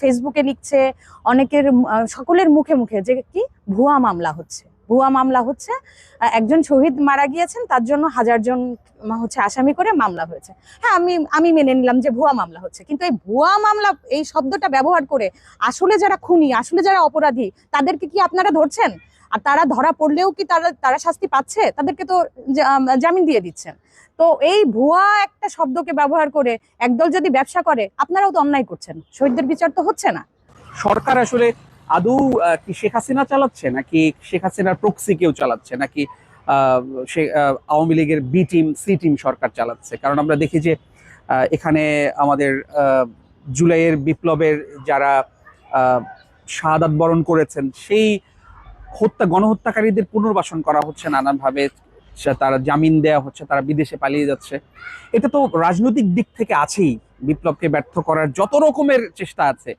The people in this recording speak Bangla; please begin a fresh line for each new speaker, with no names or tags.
ফেসবুকে লিখছে অনেকের সকলের মুখে মুখে যে কি ভুয়া মামলা হচ্ছে। ভুয়া মামলা হচ্ছে একজন শহীদ মারা গিয়েছেন, তার জন্য হাজার জন হচ্ছে আসামি করে মামলা হয়েছে। হ্যাঁ আমি আমি মেনে নিলাম যে ভুয়া মামলা হচ্ছে, কিন্তু এই ভুয়া মামলা, এই শব্দটা ব্যবহার করে আসলে যারা খুনি, আসলে যারা অপরাধী, তাদেরকে কি আপনারা ধরছেন? আর তারা ধরা পড়লেও কি তারা তারা শাস্তি পাচ্ছে? তাদেরকে তো জামিন দিয়ে দিচ্ছেন। তো এই ভুয়া একটা শব্দকে ব্যবহার করে একদল যদি ব্যবসা করে, আপনারাও তো অন্যায় করছেন, শহীদদের বিচার তো হচ্ছে না।
সরকার আসলে আদৌ কি শেখ হাসিনা চালাচ্ছে? নাকি শেখ হাসিনার প্রক্সি কেউ চালাচ্ছে? নাকি সে আওয়ামী লীগের বি টিম সি টিম সরকার চালাচ্ছে? কারণ আমরা দেখি যে এখানে আমাদের জুলাইয়ের বিপ্লবের যারা আহ, শাহাদাত বরণ করেছেন সেই হত্যা গণহত্যাকারীদের পুনর্বাসন করা হচ্ছে নানানভাবে। তারা জামিন দেওয়া হচ্ছে তারা বিদেশে পালিয়ে যাচ্ছে। এটা তো রাজনৈতিক দিক থেকে আছেই। বিপ্লবকে ব্যর্থ করার যত রকমের চেষ্টা আছে।